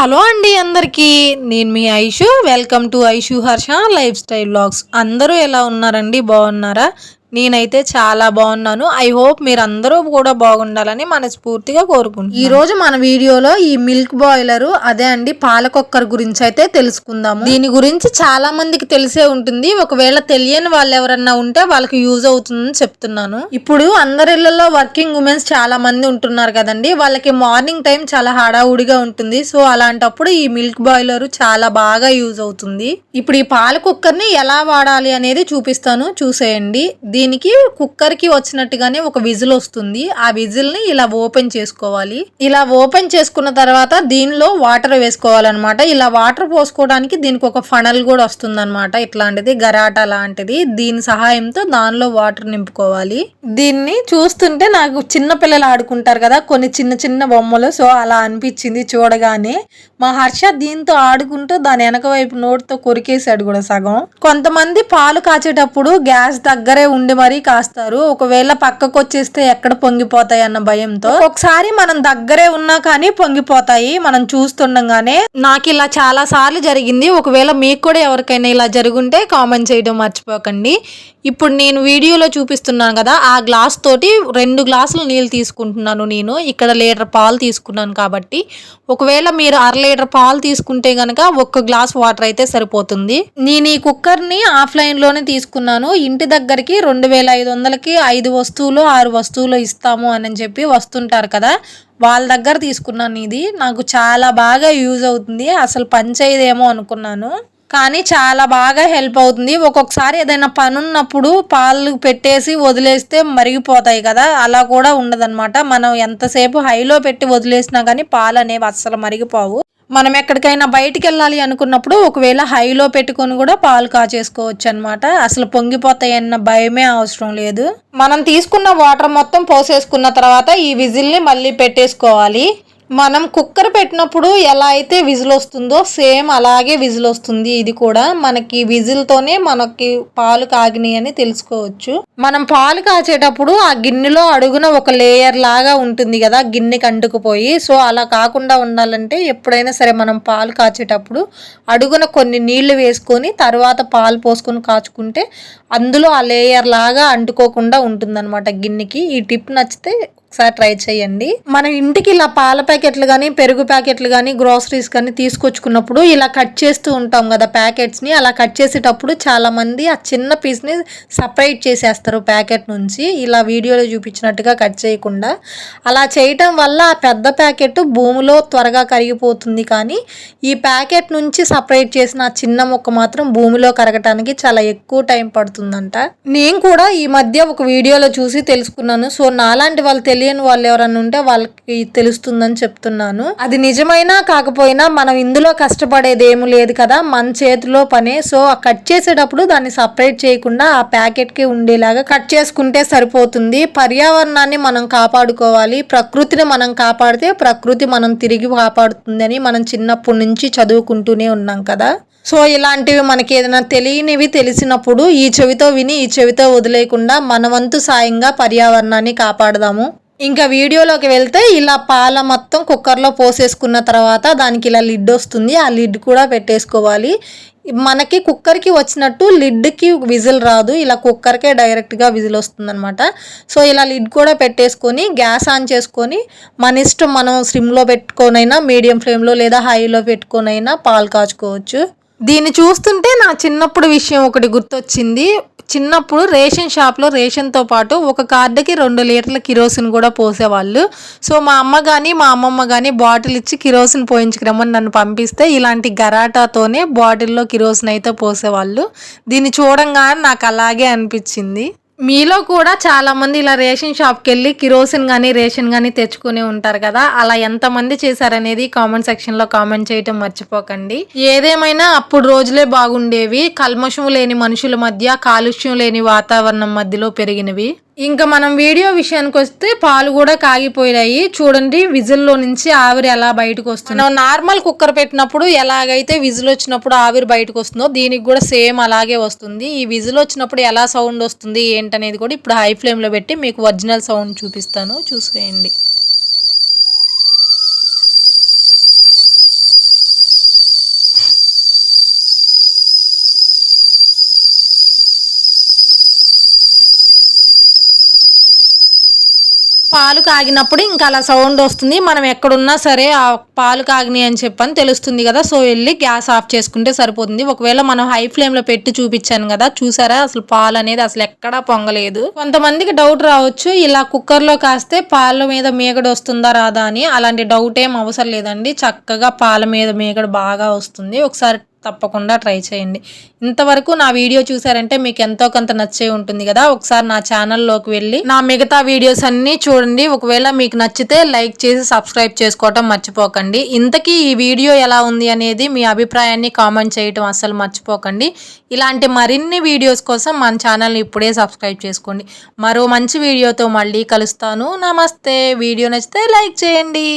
Hello అండి అందరికీ. నేను మీ Aishu. Welcome to Aishu Harsha lifestyle vlogs. అందరూ ఎలా ఉన్నారండి? బాగున్నారా? నేనైతే చాలా బాగున్నాను. ఐ హోప్ మీరు అందరూ కూడా బాగుండాలని మనస్ఫూర్తిగా కోరుకుంటున్నాను. ఈ రోజు మన వీడియోలో ఈ మిల్క్ బాయిలర్ అదే అండి పాల కుక్కర్ గురించి అయితే తెలుసుకుందాము. దీని గురించి చాలా మందికి తెలిసే ఉంటుంది. ఒకవేళ తెలియని వాళ్ళు ఎవరన్నా ఉంటే వాళ్ళకి యూజ్ అవుతుందని చెప్తున్నాను. ఇప్పుడు అందరిళ్ళలో వర్కింగ్ ఉమెన్స్ చాలా మంది ఉంటున్నారు కదండి. వాళ్ళకి మార్నింగ్ టైం చాలా హడావుడిగా ఉంటుంది. సో అలాంటప్పుడు ఈ మిల్క్ బాయిలర్ చాలా బాగా యూజ్ అవుతుంది. ఇప్పుడు ఈ పాల కుక్కర్ని ఎలా వాడాలి అనేది చూపిస్తాను. చూసేయండి. దీనికి కుక్కర్కి వచ్చినట్టుగానే ఒక విజిల్ వస్తుంది. ఆ విజిల్ని ఇలా ఓపెన్ చేసుకోవాలి. ఇలా ఓపెన్ చేసుకున్న తర్వాత దీనిలో వాటర్ వేసుకోవాలన్నమాట. ఇలా వాటర్ పోసుకోవడానికి దీనికి ఒక ఫనల్ కూడా వస్తుంది అనమాట ఇట్లాంటిది గరాట లాంటిది. దీని సహాయంతో దానిలో వాటర్ నింపుకోవాలి. దీన్ని చూస్తుంటే నాకు చిన్న పిల్లలు ఆడుకుంటారు కదా కొన్ని చిన్న చిన్న బొమ్మలు. సో అలా అనిపించింది చూడగానే. మా హర్ష దీంతో ఆడుకుంటూ దాని వెనక వైపు నోటితో కొరికేసాడు కూడా సగం. కొంతమంది పాలు కాచేటప్పుడు గ్యాస్ దగ్గరే ఉండి మరీ కాస్తారు. ఒకవేళ పక్కకు వచ్చేస్తే ఎక్కడ పొంగిపోతాయి అన్న భయంతో. ఒకసారి మనం దగ్గరే ఉన్నా కానీ పొంగిపోతాయి. మనం చూస్తుండగానే నాకు ఇలా చాలా సార్లు జరిగింది. ఒకవేళ మీకు కూడా ఎవరికైనా ఇలా జరుగుంటే కామెంట్ చేయడం మర్చిపోకండి. ఇప్పుడు నేను వీడియోలో చూపిస్తున్నాను కదా ఆ గ్లాస్ తోటి రెండు గ్లాసులు నీళ్ళు తీసుకుంటున్నాను నేను. ఇక్కడ లీటర్ పాలు తీసుకున్నాను కాబట్టి. ఒకవేళ మీరు అర లీటర్ పాలు తీసుకుంటే కనుక ఒక్క గ్లాస్ వాటర్ అయితే సరిపోతుంది. నేను ఈ కుక్కర్ని ఆఫ్లైన్లోనే తీసుకున్నాను. ఇంటి దగ్గరికి రెండు రెండు వేల ఐదు వందలకి ఐదు వస్తువులు ఆరు వస్తువులు ఇస్తాము అని చెప్పి వస్తుంటారు కదా. వాళ్ళ దగ్గర తీసుకున్నాను ఇది నాకు చాలా బాగా యూజ్ అవుతుంది. అసలు పనిచేయదేమో అనుకున్నాను. కానీ చాలా బాగా హెల్ప్ అవుతుంది. ఒక్కొక్కసారి ఏదైనా పని ఉన్నప్పుడు పాలు పెట్టేసి వదిలేస్తే మరిగిపోతాయి కదా. అలా కూడా ఉండదన్నమాట. మనం ఎంతసేపు హైలో పెట్టి వదిలేసినా కానీ పాలు అనేవి అస్సలు మరిగిపోవు. మనం ఎక్కడికైనా బయటికి వెళ్ళాలి అనుకున్నప్పుడు ఒకవేళ హైలో పెట్టుకొని కూడా పాలు కాచేసుకోవచ్చు అనమాట అసలు పొంగిపోతాయన్న భయమే అవసరం లేదు. మనం తీసుకున్న వాటర్ మొత్తం పోసేసుకున్న తర్వాత ఈ విజిల్ని మళ్ళీ పెట్టేసుకోవాలి. మనం కుక్కర్ పెట్టినప్పుడు ఎలా అయితే విజిల్ వస్తుందో సేమ్ అలాగే విజిల్ వస్తుంది. ఇది కూడా మనకి విజిల్తోనే మనకి పాలు కాగినాయి అని తెలుసుకోవచ్చు. మనం పాలు కాచేటప్పుడు ఆ గిన్నెలో అడుగున ఒక లేయర్ లాగా ఉంటుంది కదా గిన్నెకి అంటుకుపోయి. సో అలా కాకుండా ఉండాలంటే ఎప్పుడైనా సరే మనం పాలు కాచేటప్పుడు అడుగున కొన్ని నీళ్ళు వేసుకొని తర్వాత పాలు పోసుకొని కాచుకుంటే అందులో ఆ లేయర్ లాగా అంటుకోకుండా ఉంటుందన్నమాట గిన్నెకి. ఈ టిప్ నచ్చితే ఒకసారి ట్రై చేయండి. మన ఇంటికి ఇలా పాల ప్యాకెట్లు కానీ పెరుగు ప్యాకెట్లు కానీ గ్రోసరీస్ కానీ తీసుకొచ్చుకున్నప్పుడు ఇలా కట్ చేస్తూ ఉంటాం కదా ప్యాకెట్స్ని అలా కట్ చేసేటప్పుడు చాలామంది ఆ చిన్న పీస్ని సపరేట్ చేసేస్తారు ప్యాకెట్ నుంచి. ఇలా వీడియోలో చూపించినట్టుగా కట్ చేయకుండా. అలా చేయటం వల్ల ఆ పెద్ద ప్యాకెట్ భూమిలో త్వరగా కరిగిపోతుంది కానీ ఈ ప్యాకెట్ నుంచి సపరేట్ చేసిన ఆ చిన్న మొక్క మాత్రం భూమిలో కరగటానికి చాలా ఎక్కువ టైం పడుతుందంట. నేను కూడా ఈ మధ్య ఒక వీడియోలో చూసి తెలుసుకున్నాను. సో నాలాంటి వాళ్ళు తెలియని వాళ్ళు ఎవరన్నా ఉంటే వాళ్ళకి తెలుస్తుందని చెప్తున్నాను. అది నిజమైనా కాకపోయినా మనం ఇందులో కష్టపడేది ఏమి లేదు కదా మన చేతిలో పనే. సో ఆ కట్ చేసేటప్పుడు దాన్ని సపరేట్ చేయకుండా ఆ ప్యాకెట్కి ఉండేలాగా కట్ చేసుకుంటే సరిపోతుంది. పర్యావరణాన్ని మనం కాపాడుకోవాలి. ప్రకృతిని మనం కాపాడితే ప్రకృతి మనం తిరిగి కాపాడుతుందని మనం చిన్నప్పటి నుంచి చదువుకుంటూనే ఉన్నాం కదా. సో ఇలాంటివి మనకి ఏదైనా తెలియనివి తెలిసినప్పుడు ఈ చెవితో విని ఈ చెవితో వదిలేయకుండా మన వంతు సాయంగా పర్యావరణాన్ని కాపాడదాము. ఇంకా వీడియోలోకి వెళ్తే ఇలా పాల మొత్తం కుక్కర్లో పోసేసుకున్న తర్వాత దానికి ఇలా లిడ్ వస్తుంది. ఆ లిడ్ కూడా పెట్టేసుకోవాలి. మనకి కుక్కర్కి వచ్చినట్టు లిడ్కి విజిల్ రాదు. ఇలా కుక్కర్కే డైరెక్ట్గా విజిల్ వస్తుంది అనమాట సో ఇలా లిడ్ కూడా పెట్టేసుకొని గ్యాస్ ఆన్ చేసుకొని మన ఇష్టం మనం స్లిమ్లో పెట్టుకొనైనా మీడియం ఫ్లేమ్లో లేదా హైలో పెట్టుకొనైనా పాలు కాచుకోవచ్చు. దీన్ని చూస్తుంటే నా చిన్నప్పుడు విషయం ఒకటి గుర్తొచ్చింది. చిన్నప్పుడు రేషన్ షాప్లో రేషన్తో పాటు ఒక కార్డుకి రెండు లీటర్ల కిరోసిన్ కూడా పోసేవాళ్ళు. సో మా అమ్మ కానీ మా అమ్మమ్మ కానీ బాటిల్ ఇచ్చి కిరోసిన్ పోయించుకురమ్మని నన్ను పంపిస్తే ఇలాంటి గరాటాతోనే బాటిల్లో కిరోసిన్ అయితే పోసేవాళ్ళు. దీన్ని చూడంగానే నాకు అలాగే అనిపించింది. మీలో కూడా చాలామంది ఇలా రేషన్ షాప్కి వెళ్ళి కిరోసిన్ కానీ రేషన్ కానీ తెచ్చుకుని ఉంటారు కదా. అలా ఎంతమంది చేశారనేది కామెంట్ సెక్షన్లో కామెంట్ చేయటం మర్చిపోకండి. ఏదేమైనా అప్పుడు రోజులే బాగుండేవి. కల్మషం లేని మనుషుల మధ్య కాలుష్యం లేని వాతావరణం మధ్యలో పెరిగినవి. ఇంకా మనం వీడియో విషయానికి వస్తే పాలు కూడా కాగిపోయినాయి. చూడండి విజిల్లో నుంచి ఆవిరి ఎలా బయటకు వస్తుంది. మనం నార్మల్ కుక్కర్ పెట్టినప్పుడు ఎలాగైతే విజిల్ వచ్చినప్పుడు ఆవిరి బయటకు వస్తుందో దీనికి కూడా సేమ్ అలాగే వస్తుంది. ఈ విజిల్ వచ్చినప్పుడు ఎలా సౌండ్ వస్తుంది ఏంటనేది కూడా ఇప్పుడు హై ఫ్లేమ్లో పెట్టి మీకు ఒరిజినల్ సౌండ్ చూపిస్తాను. చూసేయండి. పాలు కాగినప్పుడు ఇంకా అలా సౌండ్ వస్తుంది. మనం ఎక్కడున్నా సరే ఆ పాలు కాగినాయి అని చెప్పని తెలుస్తుంది కదా. సో వెళ్ళి గ్యాస్ ఆఫ్ చేసుకుంటే సరిపోతుంది. ఒకవేళ మనం హై ఫ్లేమ్లో పెట్టి చూపించాను కదా. చూసారా? అసలు పాలు అనేది అసలు ఎక్కడా పొంగలేదు. కొంతమందికి డౌట్ రావచ్చు. ఇలా కుక్కర్లో కాస్తే పాల మీద మేగడు వస్తుందా రాదా అని. అలాంటి డౌట్ ఏం అవసరం లేదండి. చక్కగా పాల మీద మేగడు బాగా వస్తుంది. ఒకసారి తప్పకుండా ట్రై చేయండి. ఇంతవరకు నా వీడియో చూసారంటే మీకు ఎంతో కొంత నచ్చే ఉంటుంది కదా. ఒకసారి నా ఛానల్లోకి వెళ్ళి నా మిగతా వీడియోస్ అన్నీ చూడండి. ఒకవేళ మీకు నచ్చితే లైక్ చేసి సబ్స్క్రైబ్ చేసుకోవటం మర్చిపోకండి. ఇంతకీ ఈ వీడియో ఎలా ఉంది అనేది మీ అభిప్రాయాన్ని కామెంట్ చేయటం అస్సలు మర్చిపోకండి. ఇలాంటి మరిన్ని వీడియోస్ కోసం మన ఛానల్ని ఇప్పుడే సబ్స్క్రైబ్ చేసుకోండి. మరో మంచి వీడియోతో మళ్ళీ కలుస్తాను. నమస్తే. వీడియో నచ్చితే లైక్ చేయండి.